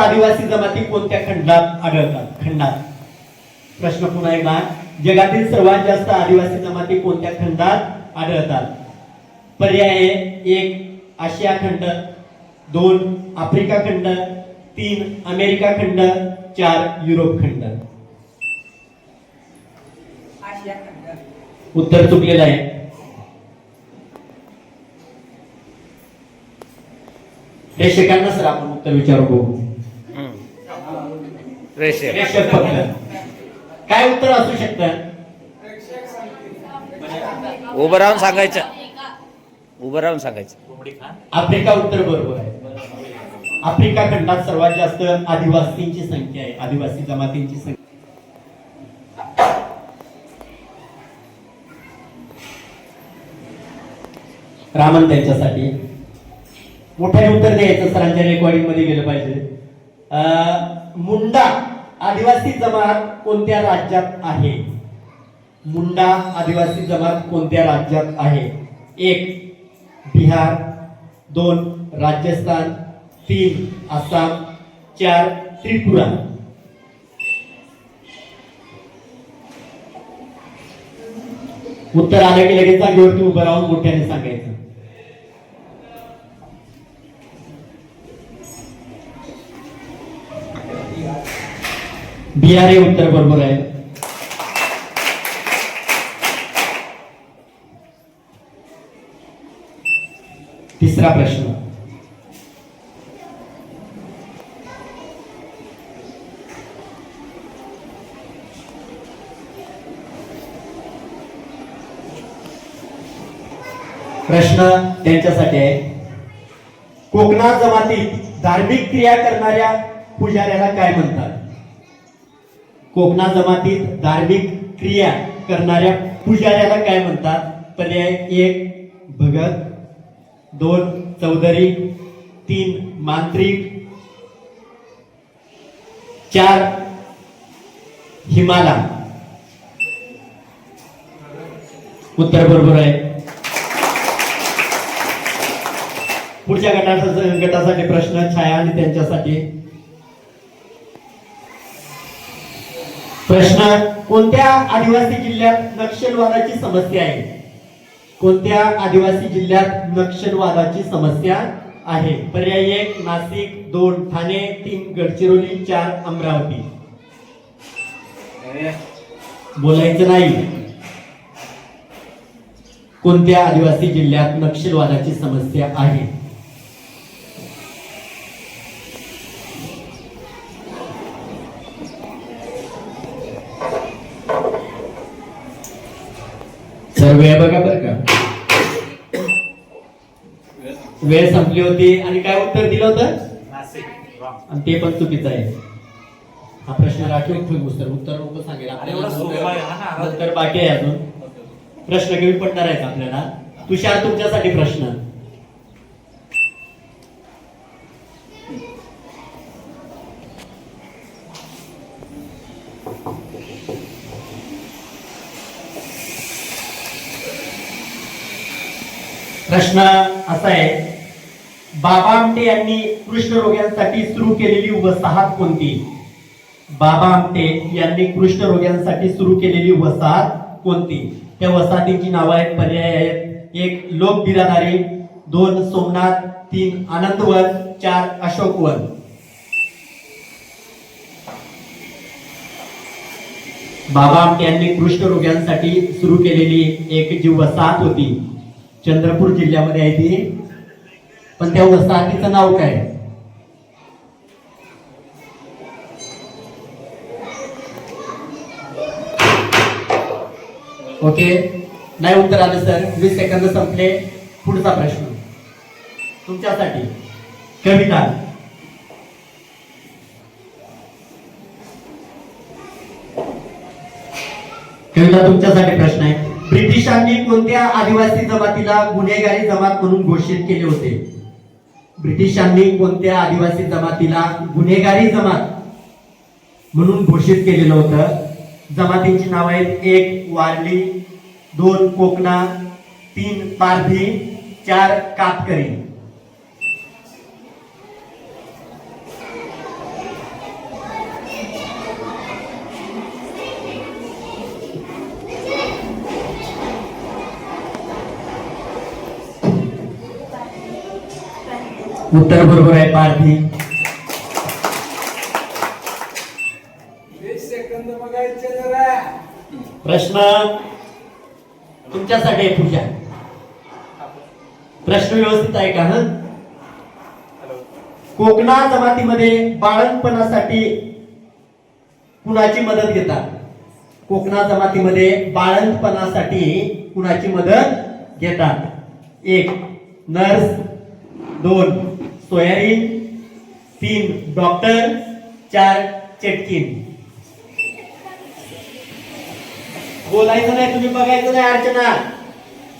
आदिवासी जमाती कोणत्या खंडात आढळतात? खंडात. प्रश्न पुन्हा एकदा. जगातील सर्वात जास्त आदिवासी जमाती कोणत्या खंडात आढळतात? पर्याय एक आशिया खंड. दोन आफ्रिका खंड. तीन अमेरिका खंड. चार युरोप खंड. आशिया खंड. उत्तर चुकलेलं आहे. प्रेक्षकांना सर आपण उत्तर विचारू बघू. काय उत्तर असू शकतं? उभं राहून सांगायचं. उभं राहून सांगायचं. आफ्रिका उत्तर बरोबर आहे. आफ्रिका खंडात सर्वात जास्त आदिवासींची संख्या आहे. आदिवासी जमातींची संख्या. रामन त्यांच्यासाठी. मोठ्याने उत्तर द्यायचं सरांच्या रेकॉर्डिंगमध्ये गेलं पाहिजे. अं, मुंडा. आदिवासी जमात कोणत्या राज्यात आहे? मुंडा आदिवासी जमात कोणत्या राज्यात आहे? एक बिहार. दोन राजस्थान. तीन आसाम. चार त्रिपुरा. उत्तर आलं की लगेच जागेवरती उभं राहून मोठ्याने सांगायचं. बिहार हे उत्तर बरोबर आहे. तिसरा प्रश्न. प्रश्न त्यांच्यासाठी आहे. कोकणात जमातीत धार्मिक क्रिया करणाऱ्या पुजाऱ्याला काय म्हणतात? कोकणात जमातीत धार्मिक क्रिया करणाऱ्या पुजाऱ्याला काय म्हणतात? पर्याय एक भगत. दोन चौधरी. तीन मांत्रिक. चार हिमाला. उत्तर बरोबर आहे. पुढच्या गटाचा गटासाठी प्रश्न छाया आणि त्यांच्यासाठी. प्रश्न कोणत्या आदिवासी जिल्ह्यात नक्षलवादाची समस्या आहे? कोणत्या आदिवासी जिल्ह्यात नक्षलवादाची समस्या आहे? पर्याय एक नाशिक दोन ठाणे तीन गडचिरोली चार अमरावती. बोलायचं नाही. कोणत्या आदिवासी जिल्ह्यात नक्षलवादाची समस्या आहे सर वेळ बघा बरं का. वेळ संपली होती आणि काय उत्तर दिलं होतं? आणि ते पण चुकीचं आहे. हा प्रश्न राखीव ठेवू उत्तर नको सांगेल. नंतर बाकी आहे अजून. प्रश्न कमी पडणार आहेत आपल्याला. तुषार तुमच्यासाठी प्रश्न. प्रश्न असा आहे बाबा आमटे यांनी कृष्णरोग्यांसाठी सुरू केलेली वसाहत कोणती? बाबा आमटे यांनी कृष्णरोग्यांसाठी सुरू केलेली वसाहत कोणती? त्या वसाहतीची नावं आहेत पर्याय आहेत. एक लोक बिरादारी. दोन सोमनाथ. तीन आनंदवन. चार अशोकवन. बाबा आमटे यांनी कृष्णरोग्यांसाठी सुरू केलेली एक जी वसाहत होती चंद्रपूर जिल्ह्यामध्ये आहे ती. पण त्या वसाहतीचं नाव काय? ओके. नाही उत्तर आलं सर वीस सेकंद संपले. पुढचा प्रश्न. तुमच्यासाठी. कविता कविता तुमच्यासाठी प्रश्न आहे. ब्रिटिशांनी कोणत्या आदिवासी जमातीला गुन्हेगारी जमात म्हणून घोषित केले होते? ब्रिटिशांनी कोणत्या आदिवासी जमातीला गुन्हेगारी जमात म्हणून घोषित केलेलं होतं? जमातींची नाव आहेत एक वारली दोन कोकणा तीन पारधी चार कातकरी. उत्तर बरोबर आहे जरा. प्रश्न तुमच्यासाठी आहे पूजा. प्रश्न व्यवस्थित आहे का हं? कोकणा जमातीमध्ये बाळणपणासाठी कुणाची मदत घेतात? कोकणा जमातीमध्ये बाळणपणासाठी कुणाची मदत घेतात? एक नर्स. दोन सोयाबीन तीन डॉक्टर. चार चेटकीन. बोलायचं नाही तुम्ही बघायचं नाही अर्चना.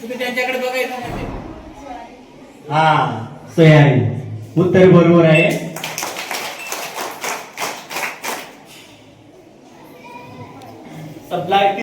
तुम्ही त्यांच्याकडे बघायचं नाही. हा सोयाबीन उत्तर बरोबर आहे. सप्लाय